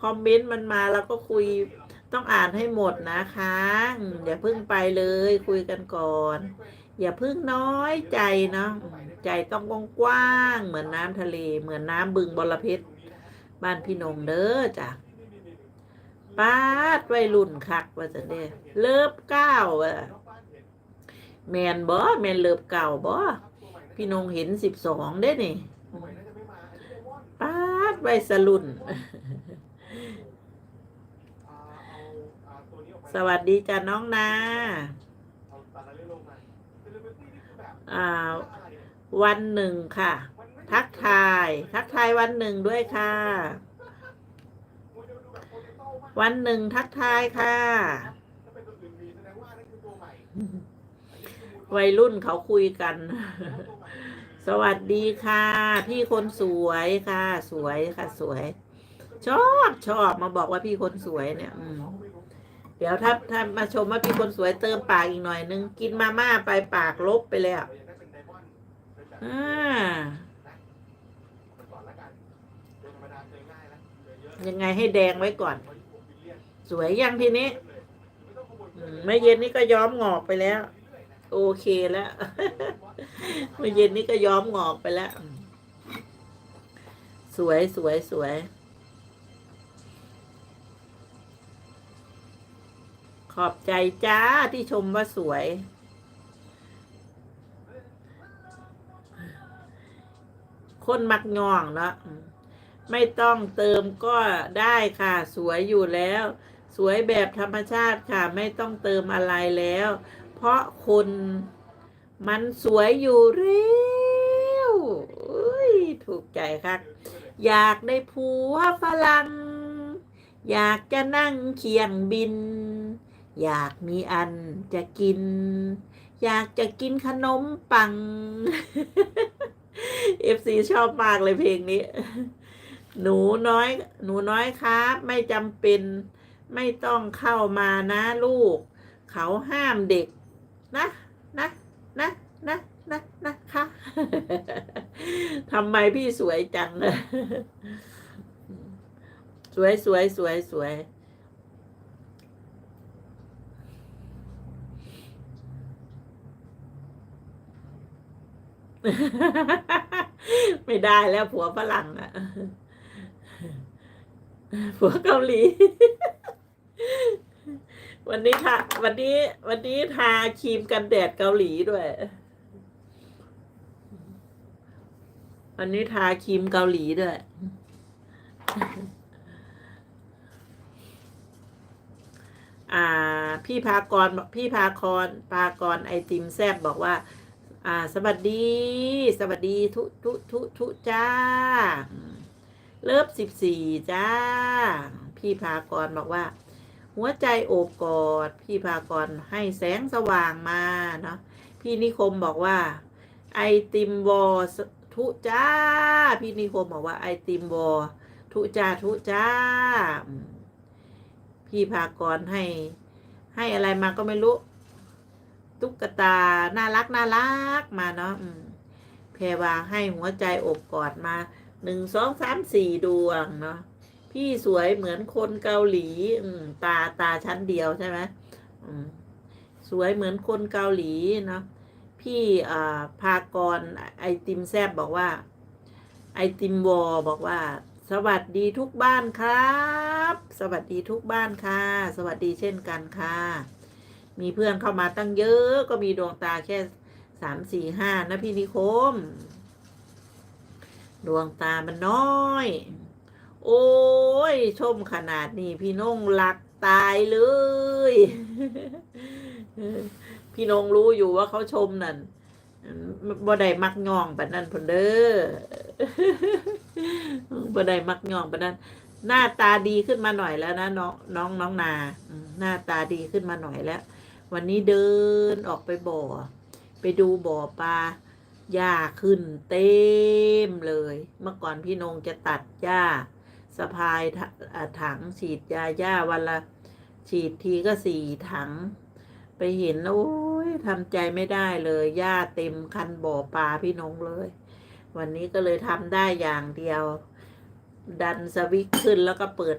คอมเมนต์มันมาแล้วก็คุยต้องอ่านให้หมดนะคะอย่าเพิ่งไปเลยคุยกันก่อน อย่าเพิ่งน้อยใจเนาะใจต้องกว้างเหมือนน้ำทะเล เหมือนน้ำบึงบรเพชรบ้านพี่นงเด้อจ้ะป้าดวัยรุ่นคักว่าจะเด้เลิฟเก้าว่ะแมนบ่แมนเลิฟเก่าบ่พี่นงเห็นสิบสองได้นี่ป้าดวัยสรุ่น สวัสดีจ้ะน้องนาอ่าวันหนึ่งค่ะ ทักทาย ทักทายวันหนึ่งด้วยค่ะ วันหนึ่งทักทายค่ะ วัยรุ่นเขาคุยกัน สวัสดีค่ะ พี่คนสวยค่ะ สวยค่ะ สวย ชอบชอบมาบอกว่าพี่คนสวยเนี่ย อืม เดี๋ยวถ้าถ้ามาชมว่าพี่คนสวยเติมปากอีกหน่อยนึง กินมาม่าไปปากลบไปแล้วอ่ายังไงให้แดงไว้ก่อน สวยยังทีนี้อืมเมื่อเย็นนี้ก็ย้อมงอกไปแล้ว โอเคแล้วเมื่อเย็นนี้ก็ย้อมงอกไปแล้ว สวยสวยสวย อบใจจ้าที่ชมว่าสวย คนมักง่องเนาะไม่ต้องเติมก็ได้ค่ะ สวยอยู่แล้ว สวยแบบธรรมชาติค่ะ ไม่ต้องเติมอะไรแล้ว เพราะคนมันสวยอยู่เร็วถูกใจครับอยากได้ผัวฝรั่งอยากจะนั่งเคียงบิน อยากมีอันจะกิน อยากจะกินขนมปังเอฟซีชอบมากเลยเพลงนี้ หนูน้อย หนูน้อยครับ ไม่จำเป็น ไม่ต้องเข้ามานะลูก เขาห้ามเด็ก นะนะนะนะนะนะคะทำไมพี่สวยจัง สวยสวยสวยสวย ไม่ได้แล้วผัวฝรั่งอะผัวเกาหลี วันนี้ทาวันนี้ วันนี้ทาครีมกันแดดเกาหลีด้วย วันนี้ทาครีมเกาหลีด้วย อ่า พี่พากรพี่พากรพากรไอติมแซบบอกว่า อ่า สวัสดี สวัสดีทุทุทุทุจ้า เลิฟสิบสี่จ้า พี่พากรบอกว่า หัวใจโอบกอด พี่พากรให้แสงสว่างมาเนาะพี่นิคมบอกว่า ไอติมวอทุจ้า พี่นิคมบอกว่าไอติมวอทุจ้าทุจ้า พี่พากรให้ ให้อะไรมาก็ไม่รู้ ตุ๊กตา น่ารักน่ารักมาเนาะแพรวาให้หัวใจอบกอดมาหนึ่งสองสามสี่ดวงเนาะพี่สวยเหมือนคนเกาหลี อืตาตาชั้นเดียวใช่ไหมมสวยเหมือนคนเกาหลีเนาะพี่พากรไอติมแซบบอกว่า ไอติมวอบอกว่า สวัสดีทุกบ้านครับ สวัสดีทุกบ้านค่ะ สวัสดีเช่นกันค่ะ มีเพื่อนเข้ามาตั้งเยอะ ก็มีดวงตาแค่สามสี่ห้านะพี่นิคม ดวงตามันน้อย โอ้ย ชมขนาดนี้พี่น้องรักตายเลย พี่นงรู้อยู่ว่าเขาชมนั่นบ่ได้มักงองแบบนั้นพนเด้อบ่ได้มักงองแบบนั้น หน้าตาดีขึ้นมาหน่อยแล้วนะน้องน้องน้องนา หน้าตาดีขึ้นมาหน่อยแล้ว วันนี้เดินออกไปบ่อ ไปดูบ่อปลาหญ้าขึ้นเต็มเลย เมื่อก่อนพี่นงจะตัดหญ้าสะพายถังฉีดยาหญ้าวันละ ฉีดทีก็สี่ถัง ไปเห็นโอ้ยทำใจไม่ได้เลยหญ้าเต็มคันบ่อปลาพี่นงเลย วันนี้ก็เลยทำได้อย่างเดียว ดันสวิตช์ขึ้นแล้วก็เปิด